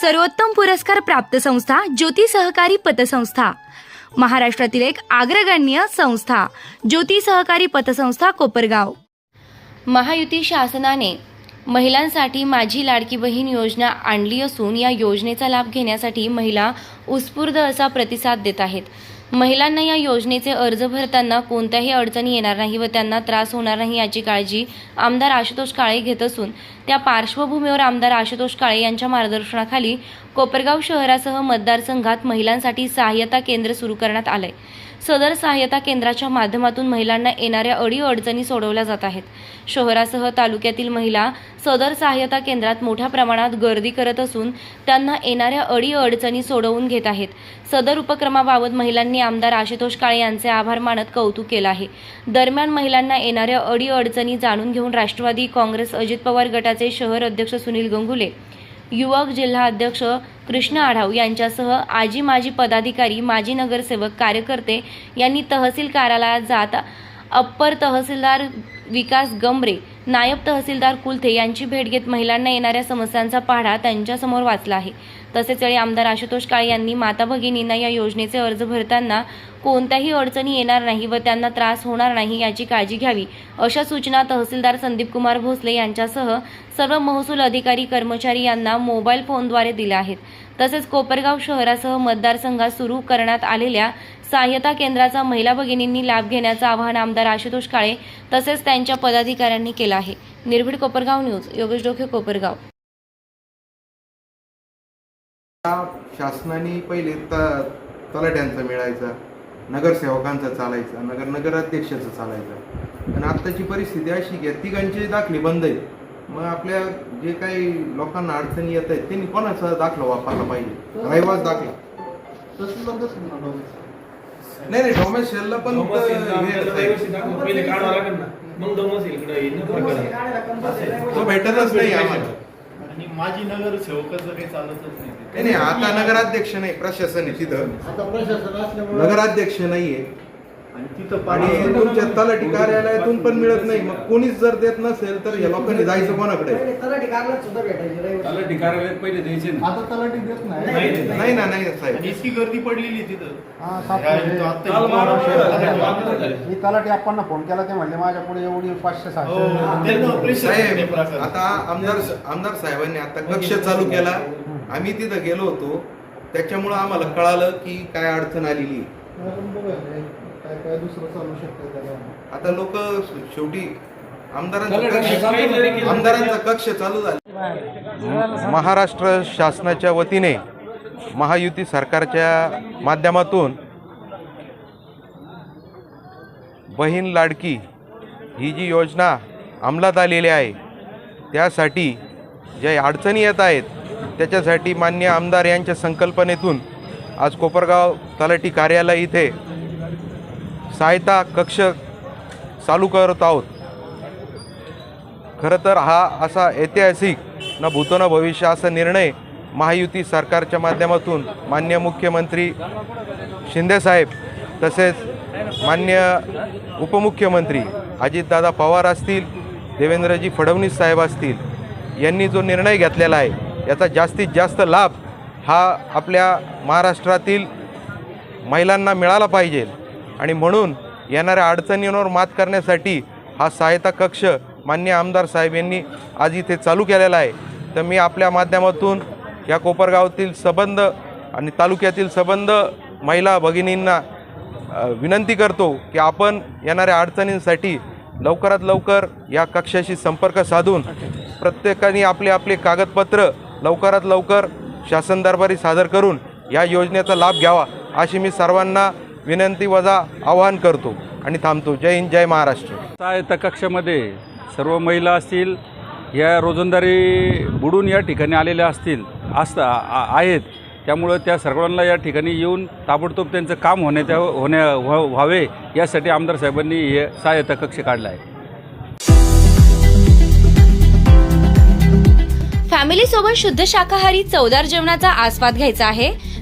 सर्वोत्तम पुरस्कार प्राप्त संस्था ज्योती सहकारी पतसंस्था. महाराष्ट्रातील एक अग्रगण्य संस्था ज्योती सहकारी पतसंस्था कोपरगाव. महायुती शासनाने महिलांसाठी माझी लाडकी बहीण योजना आणली असून या योजनेचा लाभ घेण्यासाठी महिला उत्स्फूर्त असा प्रतिसाद देत आहेत. महिलांना या योजनेचे अर्ज भरताना कोणत्याही अडचणी येणार नाही व त्यांना त्रास होणार नाही याची काळजी आमदार आशुतोष काळे घेत असून त्या पार्श्वभूमीवर आमदार आशुतोष काळे यांच्या मार्गदर्शनाखाली कोपरगाव शहरासह मतदारसंघात महिलांसाठी सहाय्यता केंद्र सुरू करण्यात आलंय. सदर सहाय्यता केंद्राच्या माध्यमातून महिलांना येणाऱ्या अडी अडचणी सोडवल्या जात आहेत. शहरासह तालुक्यातील महिला सदर सहाय्यता केंद्रात मोठ्या प्रमाणात गर्दी करत असून त्यांना येणाऱ्या अडी अडचणी सोडवून घेत आहेत. सदर उपक्रमाबाबत महिलांनी आमदार आशुतोष काळे यांचे आभार मानत कौतुक केलं आहे. दरम्यान महिलांना येणाऱ्या अडी अडचणी जाणून घेऊन राष्ट्रवादी काँग्रेस अजित पवार गटाचे शहर अध्यक्ष सुनील गंगुले युवक जिल्हा अध्यक्ष कृष्ण आढाव यांच्यासह आजी माजी पदाधिकारी माजी नगरसेवक कार्यकर्ते यांनी तहसील कार्यालयात जात अप्पर तहसीलदार विकास गमरे नायब तहसीलदार कुलथे यांची भेट घेत महिलांना येणाऱ्या समस्यांचा पाढा त्यांच्यासमोर वाचला आहे. तसेच वेळी आमदार आशुतोष काळे यांनी माता भगिनींना या योजनेचे अर्ज भरताना कोणत्याही अडचणी येणार नाही व त्यांना त्रास होणार नाही याची काळजी घ्यावी अशा सूचना तहसीलदार संदीप कुमार भोसले यांच्यासह सर्व महसूल अधिकारी कर्मचारी यांना मोबाईल फोनद्वारे दिल्या आहेत. तसेच कोपरगाव शहरासह मतदारसंघात सुरू करण्यात आलेल्या सहाय्यता केंद्राचा महिला भगिनींनी लाभ घेण्याचं आवाहन आमदार आशुतोष काळे तसेच त्यांच्या पदाधिकाऱ्यांनी केलं आहे. निर्भीड कोपरगाव न्यूज योगेश डोके कोपरगाव. शासनाने पहिले तलाट्यांचा मिळायचा नगरसेवकांचा चालायचा नगर नगराध्यक्षाचा चालायचा. आणि आत्ताची परिस्थिती अशी की तिघांचे दाखले बंद आहेत. मग आपल्या जे काही लोकांना अडचणी येत आहेत त्यांनी कोणाचा दाखला वापरला पाहिजे? रहिवास दाखला. नाही नाही डोमेशलला पण डोमस त- हे भेटतच नाही आम्हाला. आणि माझी नगरसेवकाचं काही चालतच नाही. नाही नाही आता नगराध्यक्ष नाही प्रशासन आहे तिथं. आता प्रशासन असल्यामुळे नगराध्यक्ष नाहीये. आणि तिथं आणि पाणी तुमच्या तलाठी कार्यालयातून पण मिळत नाही. मग कोणीच जर देत नसेल तर या लोकांनी जायचं कोणाकडे? तलाठी कार्यालयात सुद्धा भेटायचे. तलाठी कार्यालयात पहिले द्यायचे ना. आता तलाठी देत नाही. नाही, नाही. नाही. ना नाही साहेब. इतकी गर्दी पडलेली तिथं. हा. मी तलाठी आपण फोन केला ते म्हणले माझ्या पुढे एवढी पाचशे हो, सहाशे आहे ते साहेब. आता आमदार आमदार साहेबांनी आता कक्ष चालू केला. आम्ही तिथं गेलो होतो. त्याच्यामुळं आम्हाला कळालं की काय अडचण आलेली आहे. आपण बघूया काय काय दुसरं चालू शकतं त्याला आता लोक शेवटी कक्ष आमदारांचा कक्ष चालू झाला महाराष्ट्र शासनाच्या वतीने महायुती सरकारच्या माध्यमातून बहीण लाडकी ही जी योजना अंमलात आलेली आहे त्यासाठी ज्या अडचणी येत आहेत त्याच्यासाठी मान्य आमदार यांच्या संकल्पनेतून आज कोपरगाव तलाठी कार्यालय इथे सहायता कक्ष चालू करत आहोत. खरं तर हा असा ऐतिहासिक न भूतो न भविष्य असा निर्णय महायुती सरकारच्या माध्यमातून मान्य मुख्यमंत्री शिंदेसाहेब तसेच मान्य उपमुख्यमंत्री अजितदादा पवार असतील देवेंद्रजी फडणवीस साहेब असतील यांनी जो निर्णय घेतलेला आहे याचा जास्तीत जास्त लाभ हा आपल्या महाराष्ट्रातील महिलांना मिळाला पाहिजे. आणि म्हणून येणाऱ्या अडचणींवर मात करण्यासाठी हा सहायता कक्ष मान्य आमदार साहेब यांनी आज इथे चालू केलेला आहे. तर मी आपल्या माध्यमातून या कोपरगावातील सबंध आणि तालुक्यातील सबंध महिला भगिनींना विनंती करतो की आपण येणाऱ्या अडचणींसाठी लवकरात लवकर या कक्षाशी संपर्क साधून प्रत्येकाने आपले आपले कागदपत्र लवकरात लवकर शासन दरबारी सादर करून या योजनेचा लाभ घ्यावा अशी मी सर्वांना विनंती वजा आवाहन करतो आणि थांबतो. जय हिंद जय महाराष्ट्र. सहायता कक्षामध्ये सर्व महिला असतील या रोजंदारी बुडून या ठिकाणी आलेल्या असतील असता आहेत त्यामुळं त्या सर्वांना या ठिकाणी येऊन ताबडतोब त्यांचं काम होण्याच्या होण्या व्हा- व्हावे यासाठी आमदार साहेबांनी हे सहायता कक्ष काढला आहे फॅमिली सोबत शुद्ध शाकाहारी चवदार जेवणाचा आस्वाद घ्यायचा आहे.